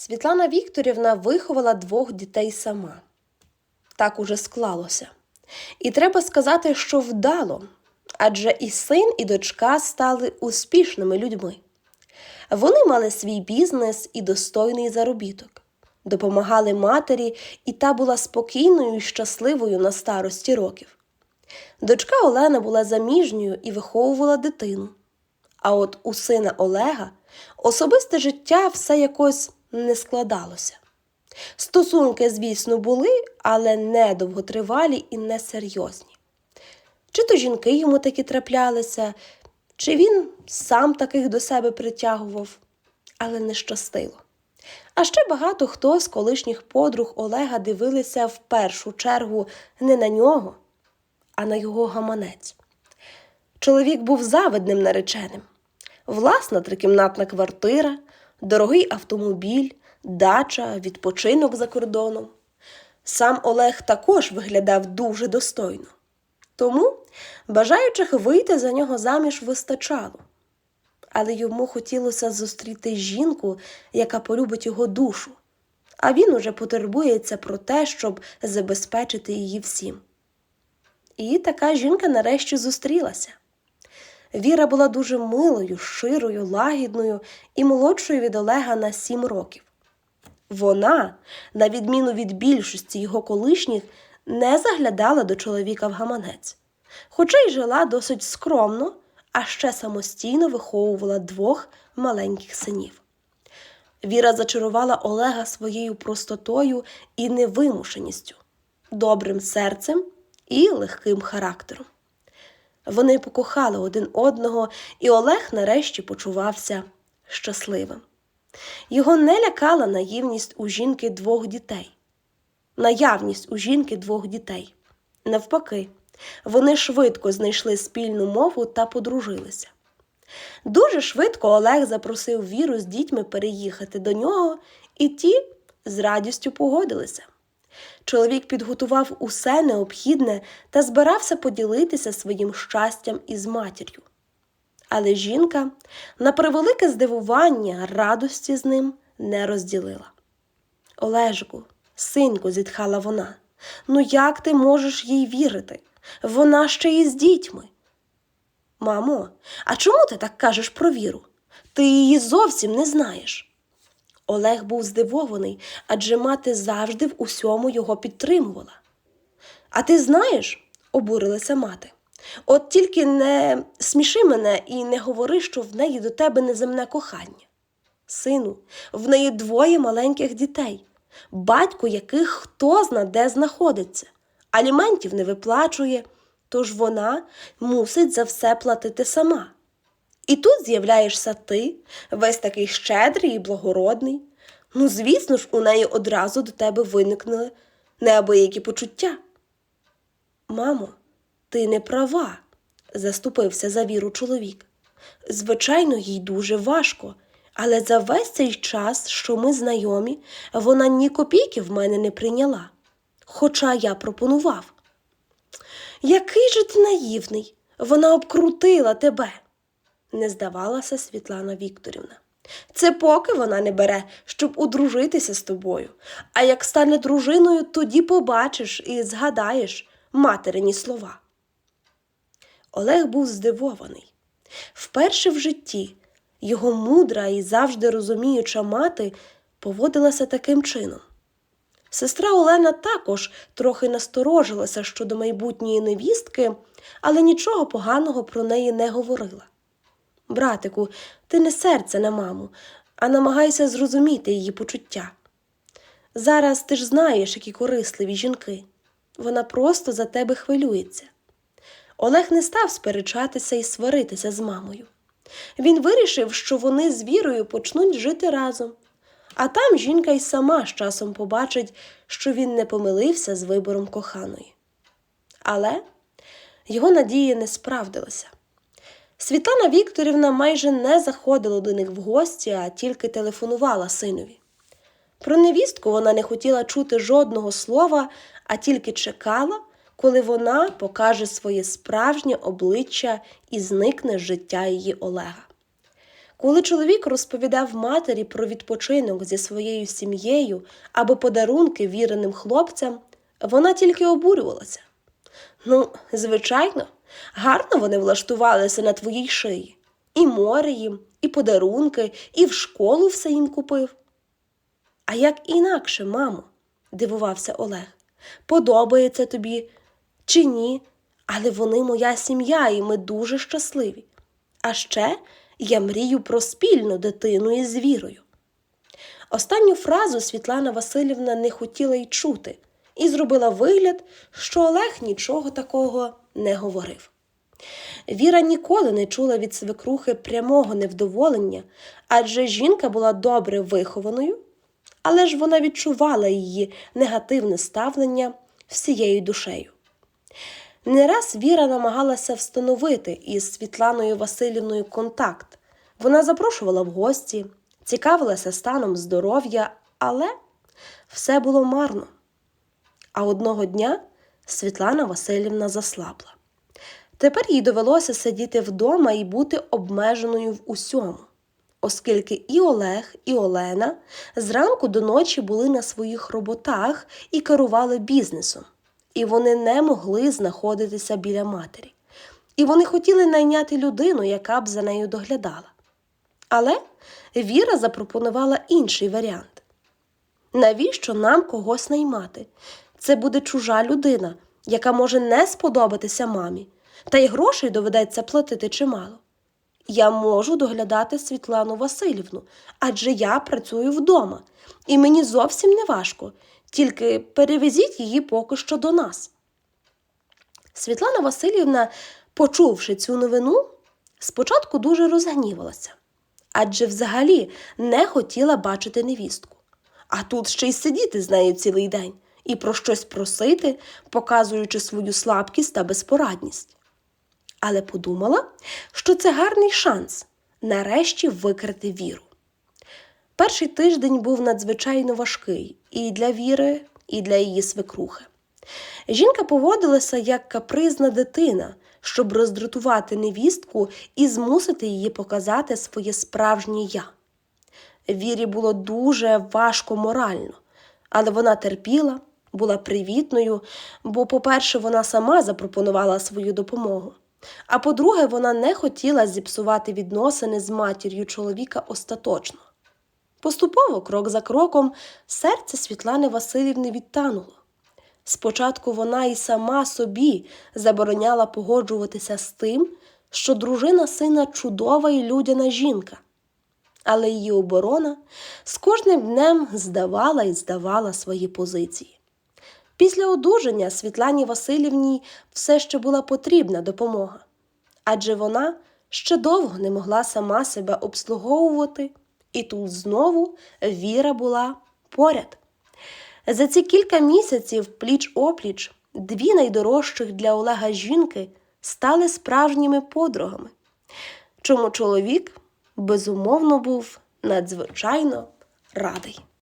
Світлана Вікторівна виховала двох дітей сама. Так уже склалося. І треба сказати, що вдало, адже і син, і дочка стали успішними людьми. Вони мали свій бізнес і достойний заробіток, допомагали матері, і та була спокійною і щасливою на старості років. Дочка Олена була заміжньою і виховувала дитину. А от у сина Олега особисте життя все якось не складалося. Стосунки, звісно, були, але не довготривалі і несерйозні. Чи то жінки йому такі траплялися, чи він сам таких до себе притягував, але не щастило. А ще багато хто з колишніх подруг Олега дивилися в першу чергу не на нього, а на його гаманець. Чоловік був завидним нареченим. Власна трикімнатна квартира, дорогий автомобіль, дача, відпочинок за кордоном. Сам Олег також виглядав дуже достойно. Тому бажаючих вийти за нього заміж вистачало. Але йому хотілося зустріти жінку, яка полюбить його душу, а він уже потурбується про те, щоб забезпечити її всім. І така жінка нарешті зустрілася. Віра була дуже милою, широю, лагідною і молодшою від Олега на сім років. Вона, на відміну від більшості його колишніх, не заглядала до чоловіка в гаманець, хоча й жила досить скромно, а ще самостійно виховувала двох маленьких синів. Віра зачарувала Олега своєю простотою і невимушеністю, добрим серцем і легким характером. Вони покохали один одного, і Олег нарешті почувався щасливим. Його не лякала наївність у жінки двох дітей, наявність у жінки двох дітей. Навпаки, вони швидко знайшли спільну мову та подружилися. Дуже швидко Олег запросив Віру з дітьми переїхати до нього, і ті з радістю погодилися. Чоловік підготував усе необхідне та збирався поділитися своїм щастям із матір'ю. Але жінка, на превелике здивування, радості з ним не розділила. Олежку, синку, зітхала вона, ну як ти можеш їй вірити? Вона ще й з дітьми. Мамо, а чому ти так кажеш про віру? Ти її зовсім не знаєш. Олег був здивований, адже мати завжди в усьому його підтримувала. А ти знаєш, обурилася мати. От тільки не сміши мене і не говори, що в неї до тебе неземне кохання. Сину, в неї двоє маленьких дітей, батько яких хто зна де знаходиться, аліментів не виплачує, тож вона мусить за все платити сама. І тут з'являєшся ти, весь такий щедрий і благородний. Ну, звісно ж, у неї одразу до тебе виникнули неабиякі почуття. Мамо, ти не права, заступився за віру чоловік. Звичайно, їй дуже важко, але за весь цей час, що ми знайомі, вона ні копійки в мене не прийняла. Хоча я пропонував. Який же ти наївний, вона обкрутила тебе, не здавалася Світлана Вікторівна. Це поки вона не бере, щоб одружитися з тобою. А як стане дружиною, тоді побачиш і згадаєш материні слова. Олег був здивований. Вперше в житті його мудра і завжди розуміюча мати поводилася таким чином. Сестра Олена також трохи насторожилася щодо майбутньої невістки, але нічого поганого про неї не говорила. Братику, ти не серце на маму, а намагайся зрозуміти її почуття. Зараз ти ж знаєш, які корисливі жінки. Вона просто за тебе хвилюється. Олег не став сперечатися і сваритися з мамою. Він вирішив, що вони з вірою почнуть жити разом, а там жінка й сама з часом побачить, що він не помилився з вибором коханої. Але його надії не справдилися. Світлана Вікторівна майже не заходила до них в гості, а тільки телефонувала синові. Про невістку вона не хотіла чути жодного слова, а тільки чекала, коли вона покаже своє справжнє обличчя і зникне з життя її Олега. Коли чоловік розповідав матері про відпочинок зі своєю сім'єю або подарунки віреним хлопцям, вона тільки обурювалася. Ну, звичайно, гарно вони влаштувалися на твоїй шиї. І море їм, і подарунки, і в школу все їм купив. А як інакше, мамо, дивувався Олег. Подобається тобі чи ні, але вони моя сім'я, і ми дуже щасливі. А ще я мрію про спільну дитину із вірою. Останню фразу Світлана Васильівна не хотіла й чути і зробила вигляд, що Олег нічого такого не говорив. Віра ніколи не чула від свекрухи прямого невдоволення, адже жінка була добре вихованою, але ж вона відчувала її негативне ставлення всією душею. Не раз Віра намагалася встановити із Світланою Васильівною контакт. Вона запрошувала в гості, цікавилася станом здоров'я, але все було марно. А одного дня Світлана Васильівна заслабла. Тепер їй довелося сидіти вдома і бути обмеженою в усьому, оскільки і Олег, і Олена зранку до ночі були на своїх роботах і керували бізнесом, і вони не могли знаходитися біля матері. І вони хотіли найняти людину, яка б за нею доглядала. Але Віра запропонувала інший варіант. Навіщо нам когось наймати? Це буде чужа людина, яка може не сподобатися мамі, та й грошей доведеться платити чимало. Я можу доглядати Світлану Васильівну, адже я працюю вдома, і мені зовсім не важко, тільки перевезіть її поки що до нас. Світлана Васильівна, почувши цю новину, спочатку дуже розгнівалася, адже взагалі не хотіла бачити невістку. А тут ще й сидіти з нею цілий день і про щось просити, показуючи свою слабкість та безпорадність. Але подумала, що це гарний шанс нарешті викрити віру. Перший тиждень був надзвичайно важкий і для Віри, і для її свекрухи. Жінка поводилася як капризна дитина, щоб роздратувати невістку і змусити її показати своє справжнє я. Вірі було дуже важко морально, але вона терпіла, була привітною, бо, по-перше, вона сама запропонувала свою допомогу. А по-друге, вона не хотіла зіпсувати відносини з матір'ю чоловіка остаточно. Поступово, крок за кроком, серце Світлани Васильівни відтануло. Спочатку вона і сама собі забороняла погоджуватися з тим, що дружина сина чудова і людяна жінка. Але її оборона з кожним днем здавала і здавала свої позиції. Після одужання Світлані Васильівні все ще була потрібна допомога, адже вона ще довго не могла сама себе обслуговувати, і тут знову віра була поряд. За ці кілька місяців пліч опліч дві найдорожчих для Олега жінки стали справжніми подругами, чому чоловік безумовно був надзвичайно радий.